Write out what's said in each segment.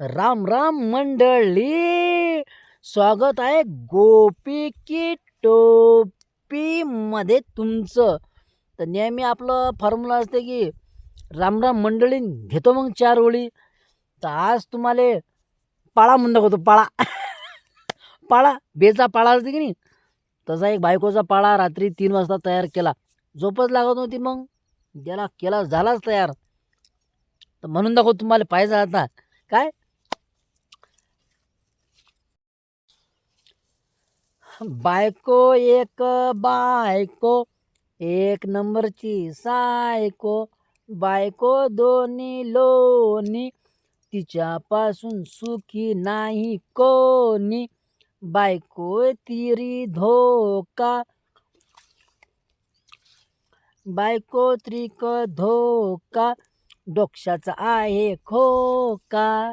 राम राम मंडळी. स्वागत आहे गोपी की टोपी मध्ये तुमचं. तर नेहमी आपलं फॉर्म्युला असते की राम राम मंडळी घेतो मग चार ओळी. तर आज तुम्हाला पाळा म्हणून दाखवतो पाळा. पाळा बेचा पाळा असते की नाही? तसा एक बायकोचा पाळा रात्री तीन वाजता तयार केला. झोपच लागत नव्हती मग. गेला केला झालाच तयार. तर म्हणून दाखव तुम्हाला पाहिजे आता. काय? बायको एक बायको एक नंबरची सायको. बायको दोन्ही लोणी तिच्यापासून सुखी नाही कोणी. बायको तिरी धोका. बायको त्रिक धोका डोक्षाचा आहे खोका.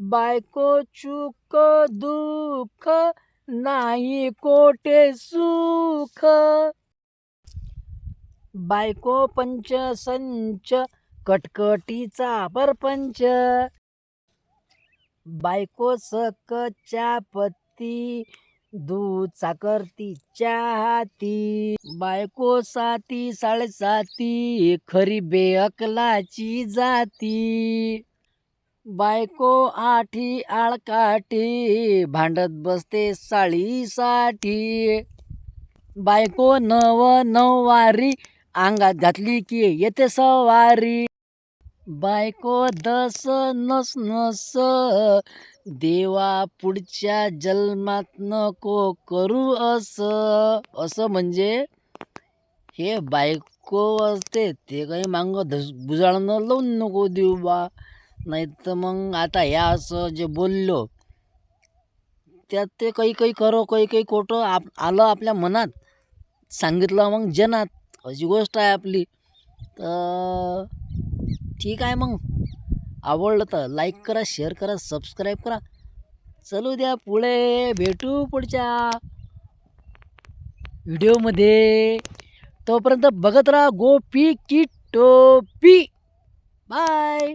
बायको चूक दुःख नाही कोटे सुख. बायको पंच संच कटकटीचा परपंच. बायको सकच्या पत्ती दूचा करती चाहती. बायको साती साडेसाती खरी बेअकलाची जाती. बायको आठी आळकाठी भांडत बसते साळीसाठी. बायको नव नववारी अंगात घातली की येते सवारी. बायको दस नस नस देवा पुढच्या जन्मात नको करू असं. असं म्हणजे हे बायको असते ते काही मांग धस बुजाळणं लावून नको देऊ बा. नाही तर मग आता ह्या असं जे बोललो त्यात ते काही काही करो काही काही खोटं आप आलं आपल्या मनात. सांगितलं मग जनात. अशी गोष्ट आहे आपली. तर ठीक आहे मग. आवडलं तर लाईक करा शेअर करा सबस्क्राईब करा. चलू द्या पुढे. भेटू पुढच्या व्हिडिओमध्ये. तोपर्यंत बघत राहा गोपी की टोपी. बाय